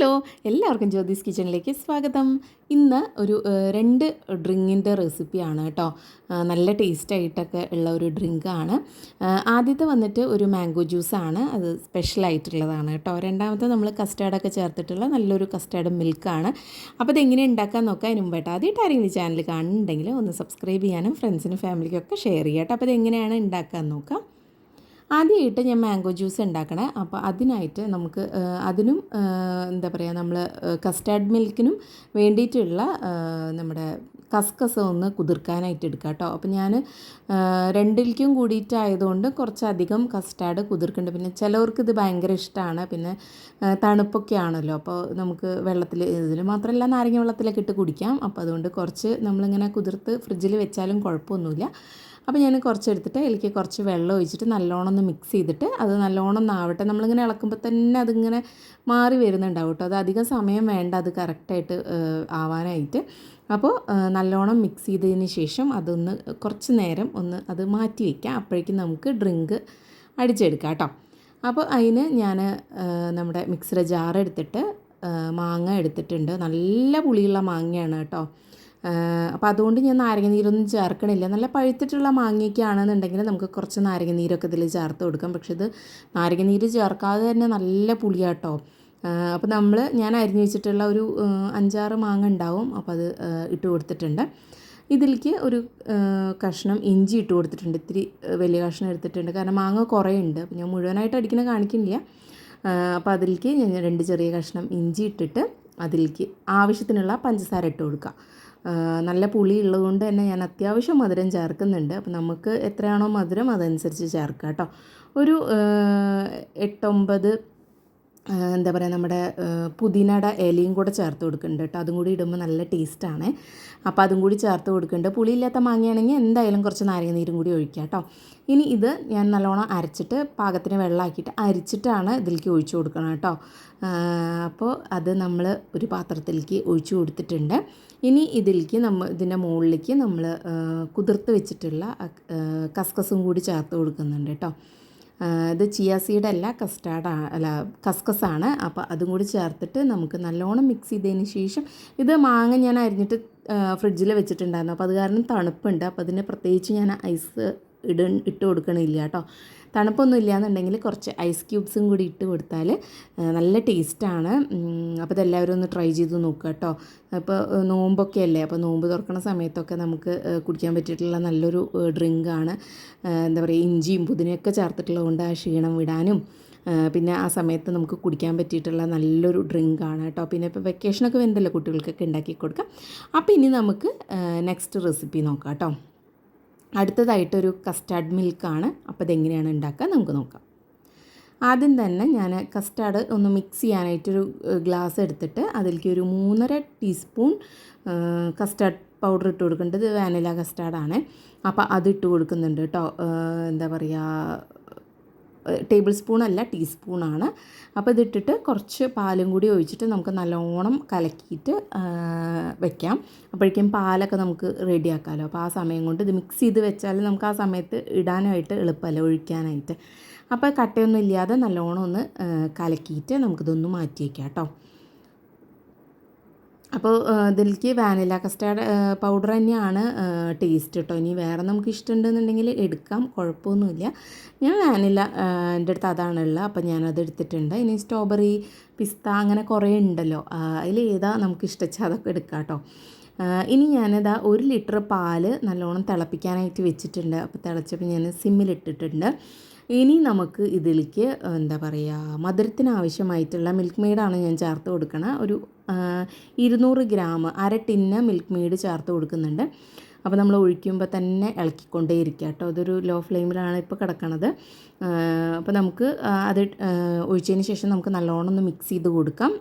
Hello എല്ലാവർക്കും ജ്യോതിസ് കിച്ചണിലേക്ക് സ്വാഗതം. ഇന്ന് ഒരു രണ്ട് ഡ്രിങ്കിന്റെ റെസിപ്പിയാണ് കേട്ടോ. നല്ല ടേസ്റ്റായിട്ടൊക്കെ ഉള്ള ഒരു ഡ്രിങ്കാണ്. ആദ്യത്തെ വന്നിട്ട് ഒരു മാംഗോ ജ്യൂസാണ്. അത് സ്പെഷ്യലായിട്ടുള്ളതാണ് കേട്ടോ. രണ്ടാമത്തെ നമ്മൾ കസ്റ്റാർഡൊക്കെ ചേർത്തിട്ടുള്ള നല്ലൊരു കസ്റ്റാർഡ് മിൽക്കാണ്. അപ്പോൾ ഇതെങ്ങനെ ഉണ്ടാക്കാൻ നോക്കാം. അതിന് മുമ്പായിട്ട് ആദ്യമായിട്ട് ആരെങ്കിലും ചാനൽ കാണുന്നുണ്ടെങ്കിൽ ഒന്ന് സബ്സ്ക്രൈബ് ചെയ്യാനും ഫ്രണ്ട്സിനും ഫാമിലിക്കൊക്കെ ഷെയർ ചെയ്യാം കേട്ടോ. അപ്പോൾ ഇതെങ്ങനെയാണ് ഉണ്ടാക്കാൻ നോക്കാം. ആദ്യമായിട്ട് ഞാൻ മാംഗോ ജ്യൂസ് ഉണ്ടാക്കണേ. അപ്പോൾ അതിനായിട്ട് നമുക്ക് അതിനും എന്താ പറയുക നമ്മൾ കസ്റ്റാർഡ് മിൽക്കിനും വേണ്ടിയിട്ടുള്ള നമ്മുടെ കസ്കസ് ഒന്ന് കുതിർക്കാനായിട്ട് എടുക്കുക കേട്ടോ അപ്പോൾ ഞാൻ രണ്ടിലേക്കും കൂടിയിട്ടായതുകൊണ്ട് കുറച്ചധികം കസ്റ്റാർഡ് കുതിർക്കുന്നുണ്ട്. പിന്നെ ചിലവർക്ക് ഇത് ഭയങ്കര ഇഷ്ടമാണ് പിന്നെ തണുപ്പൊക്കെ ആണല്ലോ. അപ്പോൾ നമുക്ക് വെള്ളത്തിൽ ഇതിൽ മാത്രമല്ല നാരങ്ങ വെള്ളത്തിലൊക്കെ ഇട്ട് കുടിക്കാം. അപ്പോൾ അതുകൊണ്ട് കുറച്ച് നമ്മളിങ്ങനെ കുതിർത്ത് ഫ്രിഡ്ജിൽ വെച്ചാലും കുഴപ്പമൊന്നുമില്ല. അപ്പോൾ ഞാൻ കുറച്ച് എടുത്തിട്ട് അതിലേക്ക് കുറച്ച് വെള്ളം ഒഴിച്ചിട്ട് നല്ലോണം ഒന്ന് മിക്സ് ചെയ്തിട്ട് അത് നല്ലോണം ഒന്ന് ആവട്ടെ നമ്മളിങ്ങനെ ഇളക്കുമ്പോൾ തന്നെ അതിങ്ങനെ മാറി വരുന്നുണ്ടാവും കേട്ടോ അത് അധികം സമയം വേണ്ട അത് കറക്റ്റായിട്ട് ആവാനായിട്ട്. അപ്പോൾ നല്ലോണം മിക്സ് ചെയ്തതിന് ശേഷം അതൊന്ന് കുറച്ച് നേരം ഒന്ന് അത് മാറ്റി വയ്ക്കാം അപ്പോഴേക്കും നമുക്ക് ഡ്രിങ്ക് അടിച്ചെടുക്കാം കേട്ടോ അപ്പോൾ അതിന് ഞാൻ നമ്മുടെ മിക്സിയുടെ ജാർ എടുത്തിട്ട് മാങ്ങ എടുത്തിട്ടുണ്ട്. നല്ല പുളിയുള്ള മാങ്ങയാണ് കേട്ടോ അപ്പോൾ അതുകൊണ്ട് ഞാൻ നാരങ്ങ നീരൊന്നും ചേർക്കണില്ല. നല്ല പഴുത്തിട്ടുള്ള മാങ്ങയൊക്കെ ആണെന്നുണ്ടെങ്കിൽ നമുക്ക് കുറച്ച് നാരങ്ങ നീരൊക്കെ ഇതിൽ ചേർത്ത് കൊടുക്കാം. പക്ഷേ ഇത് നാരങ്ങ നീര് ചേർക്കാതെ തന്നെ നല്ല പുളിയാട്ടോ. അപ്പോൾ നമ്മൾ ഞാൻ അരിഞ്ഞു വെച്ചിട്ടുള്ള ഒരു അഞ്ചാറ് മാങ്ങ ഉണ്ടാവും. അപ്പോൾ അത് ഇട്ട് കൊടുത്തിട്ടുണ്ട്. ഇതിലേക്ക് ഒരു കഷ്ണം ഇഞ്ചി ഇട്ട് കൊടുത്തിട്ടുണ്ട്. ഇത്തിരി വലിയ കഷ്ണം എടുത്തിട്ടുണ്ട്. കാരണം മാങ്ങ കുറേ ഉണ്ട് അപ്പോൾ ഞാൻ മുഴുവനായിട്ട് അടിക്കണ കാണിക്കുന്നില്ല. അപ്പോൾ അതിലേക്ക് ഞാൻ രണ്ട് ചെറിയ കഷ്ണം ഇഞ്ചി ഇട്ടിട്ട് അതിലേക്ക് ആവശ്യത്തിനുള്ള പഞ്ചസാര ഇട്ട് കൊടുക്കുക നല്ല പുളി ഉള്ളതുകൊണ്ട് തന്നെ ഞാൻ അത്യാവശ്യം മധുരം ചേർക്കുന്നുണ്ട്. അപ്പോൾ നമുക്ക് എത്രയാണോ മധുരം അതനുസരിച്ച് ചേർക്കുക കേട്ടോ. ഒരു എട്ടൊമ്പത് എന്താ പറയുക നമ്മുടെ പുതിനട ഇലയും കൂടെ ചേർത്ത് കൊടുക്കുന്നുണ്ട് കേട്ടോ. അതും കൂടി ഇടുമ്പോൾ നല്ല ടേസ്റ്റാണ് അപ്പോൾ അതും കൂടി ചേർത്ത് കൊടുക്കുന്നുണ്ട്. പുളിയില്ലാത്ത മാങ്ങയാണെങ്കിൽ എന്തായാലും കുറച്ച് നാരങ്ങ നീരും കൂടി ഒഴിക്കുക കേട്ടോ. ഇനി ഇത് ഞാൻ നല്ലോണം അരച്ചിട്ട് പാകത്തിന് വെള്ളമാക്കിയിട്ട് അരിച്ചിട്ടാണ് ഇതിലേക്ക് ഒഴിച്ചു കൊടുക്കണം കേട്ടോ. അപ്പോൾ അത് നമ്മൾ ഒരു പാത്രത്തിലേക്ക് ഒഴിച്ചു കൊടുത്തിട്ടുണ്ട്. ഇനി ഇതിലേക്ക് നമ്മൾ ഇതിന്റെ മുകളിലേക്ക് നമ്മൾ കുതിർത്ത് വെച്ചിട്ടുള്ള കസ്കസും കൂടി ചേർത്ത് കൊടുക്കുന്നുണ്ട് കേട്ടോ. ഇത് ചിയ അല്ല കസ്റ്റാർഡ് അല്ല കസ്കസാണ് അപ്പോൾ അതും കൂടി ചേർത്തിട്ട് നമുക്ക് നല്ലോണം മിക്സ് ചെയ്തതിന് ശേഷം ഇത് മാങ്ങ ഞാൻ അരിഞ്ഞിട്ട് ഫ്രിഡ്ജിൽ വെച്ചിട്ടുണ്ടായിരുന്നു. അപ്പോൾ അത് കാരണം തണുപ്പുണ്ട്. അപ്പോൾ അതിനെ പ്രത്യേകിച്ച് ഞാൻ ഐസ് ഇട ഇട്ട് കൊടുക്കണില്ല കേട്ടോ. തണുപ്പൊന്നും ഇല്ലയെന്നുണ്ടെങ്കിൽ കുറച്ച് ഐസ് ക്യൂബ്സും കൂടി ഇട്ട് കൊടുത്താൽ നല്ല ടേസ്റ്റാണ് അപ്പോൾ ഇതെല്ലാവരും ഒന്ന് ട്രൈ ചെയ്ത് നോക്കുക കേട്ടോ. അപ്പോൾ നോമ്പൊക്കെ അല്ലേ? അപ്പോൾ നോമ്പ് തുറക്കുന്ന സമയത്തൊക്കെ നമുക്ക് കുടിക്കാൻ പറ്റിയിട്ടുള്ള നല്ലൊരു ഡ്രിങ്കാണ്. എന്താ പറയുക ഇഞ്ചിയും പുതിനയൊക്കെ ചേർത്തിട്ടുള്ളതുകൊണ്ട് ആ ക്ഷീണം വിടാനും പിന്നെ ആ സമയത്ത് നമുക്ക് കുടിക്കാൻ പറ്റിയിട്ടുള്ള നല്ലൊരു ഡ്രിങ്കാണ് കേട്ടോ. പിന്നെ ഇപ്പോൾ വെക്കേഷനൊക്കെ വരുന്നല്ലോ കുട്ടികൾക്കൊക്കെ ഉണ്ടാക്കി കൊടുക്കാം അപ്പോൾ ഇനി നമുക്ക് നെക്സ്റ്റ് റെസിപ്പി നോക്കാം കേട്ടോ. അടുത്തതായിട്ടൊരു കസ്റ്റാർഡ് മിൽക്കാണ് അപ്പോൾ ഇതെങ്ങനെയാണ് ഉണ്ടാക്കുക നമുക്ക് നോക്കാം. ആദ്യം തന്നെ ഞാൻ കസ്റ്റാർഡ് ഒന്ന് മിക്സ് ചെയ്യാനായിട്ടൊരു ഗ്ലാസ് എടുത്തിട്ട് അതിലേക്ക് ഒരു മൂന്നര ടീസ്പൂൺ കസ്റ്റാർഡ് പൗഡർ ഇട്ട് കൊടുക്കേണ്ടത് വാനില കസ്റ്റാർഡാണ് അപ്പോൾ അത് ഇട്ട് കൊടുക്കുന്നുണ്ട് കേട്ടോ. എന്താ പറയുക ടേബിൾ സ്പൂൺ അല്ല ടീസ്പൂണാണ്. അപ്പോൾ ഇതിട്ടിട്ട് കുറച്ച് പാലും കൂടി ഒഴിച്ചിട്ട് നമുക്ക് നല്ലോണം കലക്കിയിട്ട് വെക്കാം. അപ്പോഴേക്കും പാലൊക്കെ നമുക്ക് റെഡിയാക്കാമല്ലോ അപ്പോൾ ആ സമയം കൊണ്ട് ഇത് മിക്സ് ചെയ്ത് വെച്ചാൽ നമുക്ക് ആ സമയത്ത് ഇടാനായിട്ട് എളുപ്പമല്ല ഒഴിക്കാനായിട്ട്. അപ്പോൾ കട്ടയൊന്നും ഇല്ലാതെ നല്ലോണം ഒന്ന് കലക്കിയിട്ട് നമുക്കിതൊന്ന് മാറ്റി വയ്ക്കാം കേട്ടോ. അപ്പോൾ ഇതിലേക്ക് വാനില കസ്റ്റാർഡ് പൗഡർ തന്നെയാണ് ടേസ്റ്റ് കേട്ടോ ഇനി വേറെ നമുക്ക് ഇഷ്ടമുണ്ടെന്നുണ്ടെങ്കിൽ എടുക്കാം കുഴപ്പമൊന്നുമില്ല. ഞാൻ വാനില എന്റെ അടുത്ത് അതാണുള്ളത് അപ്പോൾ ഞാനത് എടുത്തിട്ടുണ്ട്. ഇനി സ്ട്രോബെറി പിസ്ത അങ്ങനെ കുറേ ഉണ്ടല്ലോ. അതിൽ ഏതാ നമുക്ക് ഇഷ്ടച്ചാൽ അതൊക്കെ എടുക്കാം കേട്ടോ ഇനി ഞാനിതാ ഒരു ലിറ്റർ പാൽ നല്ലോണം തിളപ്പിക്കാനായിട്ട് വെച്ചിട്ടുണ്ട്. അപ്പോൾ തിളച്ചപ്പോൾ ഞാൻ സിമ്മിലിട്ടിട്ടുണ്ട് ഇനി നമുക്ക് ഇതിലേക്ക് എന്താ പറയുക മധുരത്തിന് ആവശ്യമായിട്ടുള്ള മിൽക്ക് മെയ്ഡാണ് ഞാൻ ചേർത്ത് കൊടുക്കണ. ഒരു ഇരുന്നൂറ് ഗ്രാം അര ടിന്ന മിൽക്ക് മെയ്ഡ് ചേർത്ത് കൊടുക്കുന്നുണ്ട്. അപ്പോൾ നമ്മൾ ഒഴിക്കുമ്പോൾ തന്നെ ഇളക്കിക്കൊണ്ടേ ഇരിക്കുക കേട്ടോ. അതൊരു ലോ ഫ്ലെയിമിലാണ് ഇപ്പോൾ കിടക്കണത്. അപ്പോൾ നമുക്ക് അത് ഒഴിച്ചതിന് ശേഷം നമുക്ക് നല്ലോണം ഒന്ന് മിക്സ് ചെയ്ത് കൊടുക്കാം.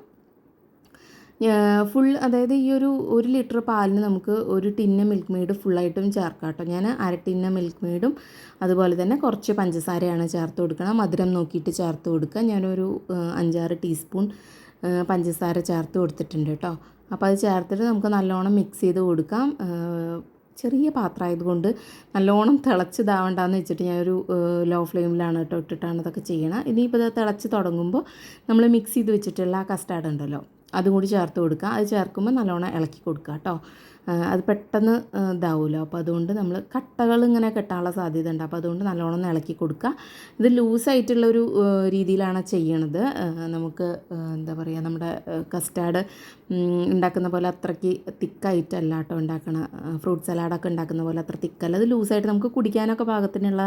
ഫുൾ അതായത് ഈ ഒരു ഒരു ലിറ്റർ പാലിന് നമുക്ക് ഒരു ടിന്ന മിൽക്ക് മെയ്ഡ് ഫുള്ളായിട്ടും ചേർക്കാം കേട്ടോ ഞാൻ അര ടിന്ന മിൽക്ക് മെയ്ഡും അതുപോലെ തന്നെ കുറച്ച് പഞ്ചസാരയാണ് ചേർത്ത് കൊടുക്കണം. മധുരം നോക്കിയിട്ട് ചേർത്ത് കൊടുക്കുക. ഞാനൊരു അഞ്ചാറ് ടീസ്പൂൺ പഞ്ചസാര ചേർത്ത് കൊടുത്തിട്ടുണ്ട് കേട്ടോ അപ്പോൾ അത് ചേർത്തിട്ട് നമുക്ക് നല്ലോണം മിക്സ് ചെയ്ത് കൊടുക്കാം. ചെറിയ പാത്രമായതുകൊണ്ട് നല്ലോണം തിളച്ചിതാവണ്ടെന്ന് വെച്ചിട്ട് ഞാനൊരു ലോ ഫ്ലെയിമിലാണ് കേട്ടോ ഇട്ടിട്ടാണ് ഇതൊക്കെ ചെയ്യണം. ഇനിയിപ്പോൾ ഇത് തിളച്ച് തുടങ്ങുമ്പോൾ നമ്മൾ മിക്സ് ചെയ്ത് വെച്ചിട്ടുള്ള ആ കസ്റ്റാർഡ് ഉണ്ടല്ലോ. അതും കൂടി ചേർത്ത് കൊടുക്കുക. അത് ചേർക്കുമ്പോൾ നല്ലോണം ഇളക്കി കൊടുക്കുക കേട്ടോ. അത് പെട്ടെന്ന് ഇതാവുമല്ലോ അപ്പോൾ അതുകൊണ്ട് നമ്മൾ കട്ടകൾ ഇങ്ങനെ കെട്ടാനുള്ള സാധ്യത ഉണ്ട് അപ്പോൾ അതുകൊണ്ട് നല്ലോണം ഇളക്കി കൊടുക്കുക. ഇത് ലൂസായിട്ടുള്ളൊരു രീതിയിലാണ് ചെയ്യണത്. നമുക്ക് എന്താ പറയുക നമ്മുടെ കസ്റ്റാർഡ് ഉണ്ടാക്കുന്ന പോലെ അത്രയ്ക്ക് തിക്കായിട്ടല്ല കേട്ടോ ഉണ്ടാക്കണ ഫ്രൂട്ട് സലാഡൊക്കെ ഉണ്ടാക്കുന്ന പോലെ അത്ര തിക്കല്ല. അത് ലൂസായിട്ട് നമുക്ക് കുടിക്കാനൊക്കെ പാകത്തിനുള്ള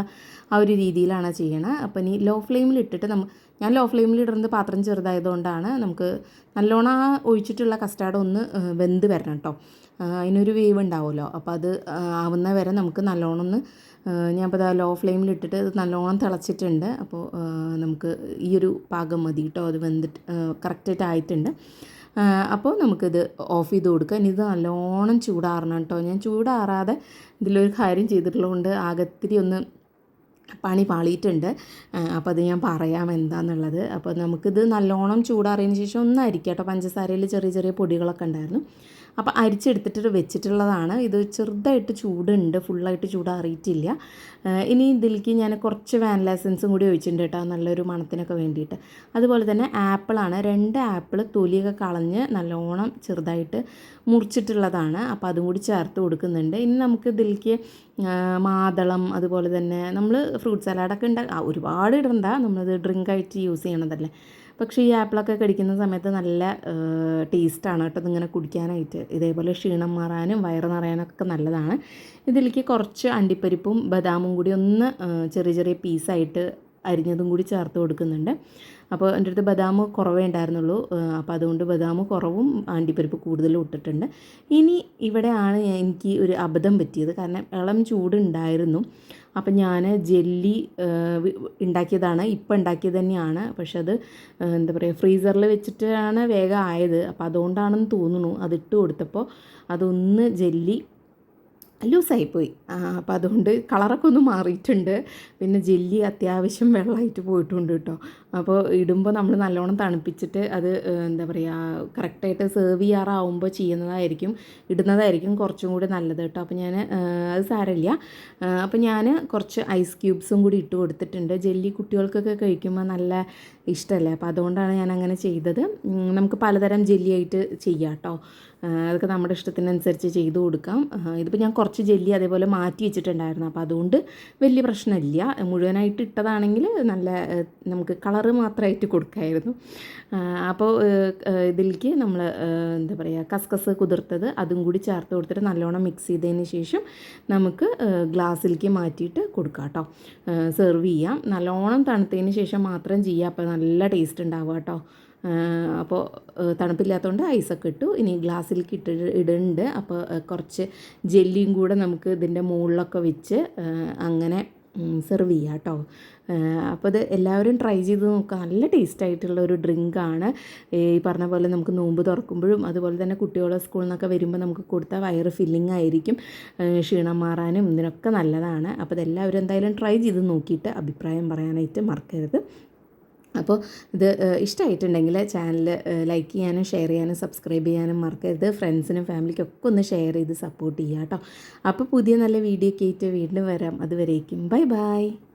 ആ ഒരു രീതിയിലാണ് ചെയ്യണത് അപ്പോൾ ഇനി ലോ ഫ്ലെയിമിൽ ഇട്ടിട്ട് നമ്മൾ ഞാൻ ലോ ഫ്ലെയിമിൽ ഇടുന്നത് പാത്രം ചെറുതായതുകൊണ്ടാണ് നമുക്ക് നല്ലോണം ആ ഒഴിച്ചിട്ടുള്ള കസ്റ്റാർഡ് ഒന്ന് വെന്ത് വരണം കേട്ടോ. അതിനൊരു വേവ് ഉണ്ടാവുമല്ലോ. അപ്പോൾ അത് ആവുന്ന വരെ നമുക്ക് നല്ലോണം ഒന്ന് ഞാൻ അത് ലോ ഫ്ലെയിമിൽ ഇട്ടിട്ട് അത് നല്ലോണം തിളച്ചിട്ടുണ്ട്. അപ്പോൾ നമുക്ക് ഈ ഒരു പാകം മതി കേട്ടോ അത് വെന്തിട്ട് കറക്റ്റായിട്ട് ആയിട്ടുണ്ട്. അപ്പോൾ നമുക്കിത് ഓഫ് ചെയ്ത് കൊടുക്കുക ഇനി ഇത് നല്ലോണം ചൂടാറണം കേട്ടോ ഞാൻ ചൂടാറാതെ ഇതിലൊരു കാര്യം ചെയ്തിട്ടുള്ളതുകൊണ്ട് ആകത്തിരി ഒന്ന് പണി പാളിയിട്ടുണ്ട്. അപ്പോൾ അത് ഞാൻ പറയാം എന്താണെന്നുള്ളത് അപ്പോൾ നമുക്കിത് നല്ലോണം ചൂടാറിയതിന് ശേഷം ഒന്നായിരിക്കും കേട്ടോ പഞ്ചസാരയിൽ ചെറിയ ചെറിയ പൊടികളൊക്കെ ഉണ്ടായിരുന്നു. അപ്പോൾ അരിച്ചെടുത്തിട്ട് വെച്ചിട്ടുള്ളതാണ്. ഇത് ചെറുതായിട്ട് ചൂടുണ്ട്. ഫുള്ളായിട്ട് ചൂടാറിയിട്ടില്ല. ഇനി ഇതിലേക്ക് ഞാൻ കുറച്ച് വാനില എസൻസും കൂടി ഒഴിച്ചിട്ടുണ്ട് കേട്ടോ. നല്ലൊരു മണത്തിനൊക്കെ വേണ്ടിയിട്ട്. അതുപോലെ തന്നെ ആപ്പിളാണ്. രണ്ട് ആപ്പിൾ തൊലിയൊക്കെ കളഞ്ഞ് നല്ലോണം ചെറുതായിട്ട് മുറിച്ചിട്ടുള്ളതാണ്. അപ്പോൾ അതും കൂടി ചേർത്ത് കൊടുക്കുന്നുണ്ട്. ഇനി നമുക്ക് ഇതിലേക്ക് മാതളം അതുപോലെ തന്നെ നമ്മൾ ഫ്രൂട്ട് സലാഡൊക്കെ ഉണ്ടാക്കുക ഒരുപാട് ഇടണ്ട. നമ്മളത് ഡ്രിങ്കായിട്ട് യൂസ് ചെയ്യണതല്ലേ. പക്ഷേ ഈ ആപ്പിളൊക്കെ കടിക്കുന്ന സമയത്ത് നല്ല ടേസ്റ്റാണ് കേട്ടോ ഇതിങ്ങനെ കുടിക്കാനായിട്ട്. ഇതേപോലെ ക്ഷീണം മാറാനും വയറ് നിറയാനൊക്കെ നല്ലതാണ്. ഇതിലേക്ക് കുറച്ച് അണ്ടിപ്പരിപ്പും ബദാമും കൂടി ഒന്ന് ചെറിയ ചെറിയ പീസായിട്ട് അരിഞ്ഞതും കൂടി ചേർത്ത് കൊടുക്കുന്നുണ്ട്. അപ്പോൾ എന്റെ അടുത്ത് ബദാം കുറവേ ഉണ്ടായിരുന്നുള്ളൂ. അപ്പോൾ അതുകൊണ്ട് ബദാം കുറവും ആണ്ടിപ്പരിപ്പ് കൂടുതലും ഇട്ടിട്ടുണ്ട്. ഇനി ഇവിടെയാണ് എനിക്ക് ഒരു അബദ്ധം പറ്റിയത്. കാരണം ഇളം ചൂടുണ്ടായിരുന്നു. അപ്പം ഞാൻ ജെല്ലി ഉണ്ടാക്കിയതാണ്. ഇപ്പം ഉണ്ടാക്കിയത് തന്നെയാണ്. പക്ഷെ അത് എന്താ പറയുക ഫ്രീസറിൽ വെച്ചിട്ടാണ് വേഗം ആയത്. അപ്പോൾ അതുകൊണ്ടാണെന്ന് തോന്നുന്നു. അതിട്ട് കൊടുത്തപ്പോൾ അതൊന്ന് ജെല്ലി ലൂസായിപ്പോയി. അപ്പോൾ അതുകൊണ്ട് കളറൊക്കെ ഒന്ന് മാറിയിട്ടുണ്ട്. പിന്നെ ജെല്ലി അത്യാവശ്യം വെള്ളമായിട്ട് പോയിട്ടുണ്ട് കേട്ടോ. അപ്പോൾ ഇടുമ്പോൾ നമ്മൾ നല്ലോണം തണുപ്പിച്ചിട്ട് അത് എന്താ പറയുക കറക്റ്റായിട്ട് സെർവ് ചെയ്യാറാവുമ്പോൾ ചെയ്യുന്നതായിരിക്കും. ഇടുന്നതായിരിക്കും കുറച്ചും കൂടി നല്ലത് കേട്ടോ. അപ്പോൾ ഞാൻ അത് സാരമില്ല. അപ്പോൾ ഞാൻ കുറച്ച് ഐസ് ക്യൂബ്സും കൂടി ഇട്ട് കൊടുത്തിട്ടുണ്ട്. ജെല്ലി കുട്ടികൾക്കൊക്കെ കഴിക്കുമ്പോൾ നല്ല ഇഷ്ടമല്ലേ? അപ്പോൾ അതുകൊണ്ടാണ് ഞാൻ അങ്ങനെ ചെയ്തത്. നമുക്ക് പലതരം ജെല്ലിയായിട്ട് ചെയ്യാം കേട്ടോ. അതൊക്കെ നമ്മുടെ ഇഷ്ടത്തിനനുസരിച്ച് ചെയ്തു കൊടുക്കാം. ഇതിപ്പോൾ ഞാൻ കുറച്ച് ജെല്ലി അതേപോലെ മാറ്റി വെച്ചിട്ടുണ്ടായിരുന്നു. അപ്പോൾ അതുകൊണ്ട് വലിയ പ്രശ്നമില്ല. മുഴുവനായിട്ട് ഇട്ടതാണെങ്കിൽ നല്ല നമുക്ക് കളറ് മാത്രമായിട്ട് കൊടുക്കായിരുന്നു. അപ്പോൾ ഇതിലേക്ക് നമ്മൾ എന്താ പറയുക കസ്കസ് കുതിർത്തത് അതും കൂടി ചേർത്ത് കൊടുത്തിട്ട് നല്ലോണം മിക്സ് ചെയ്തതിന് ശേഷം നമുക്ക് ഗ്ലാസ്സിലേക്ക് മാറ്റിയിട്ട് കൊടുക്കാം കേട്ടോ. സെർവ് ചെയ്യാം. നല്ലോണം തണുത്തതിന് ശേഷം മാത്രം ചെയ്യാം. അപ്പോൾ നല്ല ടേസ്റ്റ് ഉണ്ടാവുക കേട്ടോ. അപ്പോൾ തണുപ്പില്ലാത്തതുകൊണ്ട് ഐസൊക്കെ ഇട്ടു. ഇനി ഗ്ലാസ്സിലേക്ക് ഇട്ട് ഇടുന്നുണ്ട് അപ്പോൾ കുറച്ച് ജെല്ലിയും കൂടെ നമുക്ക് ഇതിന്റെ മുകളിലൊക്കെ വെച്ച് അങ്ങനെ സെർവ് ചെയ്യാം കേട്ടോ അപ്പോൾ ഇത് എല്ലാവരും ട്രൈ ചെയ്ത് നോക്കുക നല്ല ടേസ്റ്റ് ആയിട്ടുള്ള ഒരു ഡ്രിങ്കാണ് ഈ പറഞ്ഞ പോലെ നമുക്ക് നോമ്പ് തുറക്കുമ്പോഴും അതുപോലെ തന്നെ കുട്ടികളെ സ്കൂളിൽ നിന്നൊക്കെ വരുമ്പോൾ നമുക്ക് കൊടുത്താൽ വയറ് ഫില്ലിംഗ് ആയിരിക്കും. ക്ഷീണം മാറാനും ഇതിനൊക്കെ നല്ലതാണ്. അപ്പോൾ ഇതെല്ലാവരും എന്തായാലും ട്രൈ ചെയ്ത് നോക്കിയിട്ട് അഭിപ്രായം പറയാനായിട്ട് മറക്കരുത്. അപ്പോൾ ഇത് ഇഷ്ടമായിട്ടുണ്ടെങ്കിൽ ചാനൽ ലൈക്ക് ചെയ്യാനും ഷെയർ ചെയ്യാനും സബ്സ്ക്രൈബ് ചെയ്യാനും മറക്കരുത്. ഫ്രണ്ട്സിനും ഫാമിലിക്കും ഒക്കെ ഒന്ന് ഷെയർ ചെയ്ത് സപ്പോർട്ട് ചെയ്യുക കേട്ടോ അപ്പോൾ പുതിയ നല്ല വീഡിയോ ആയിട്ട് വീണ്ടും വരാം. അതുവരേക്കും. Bye bye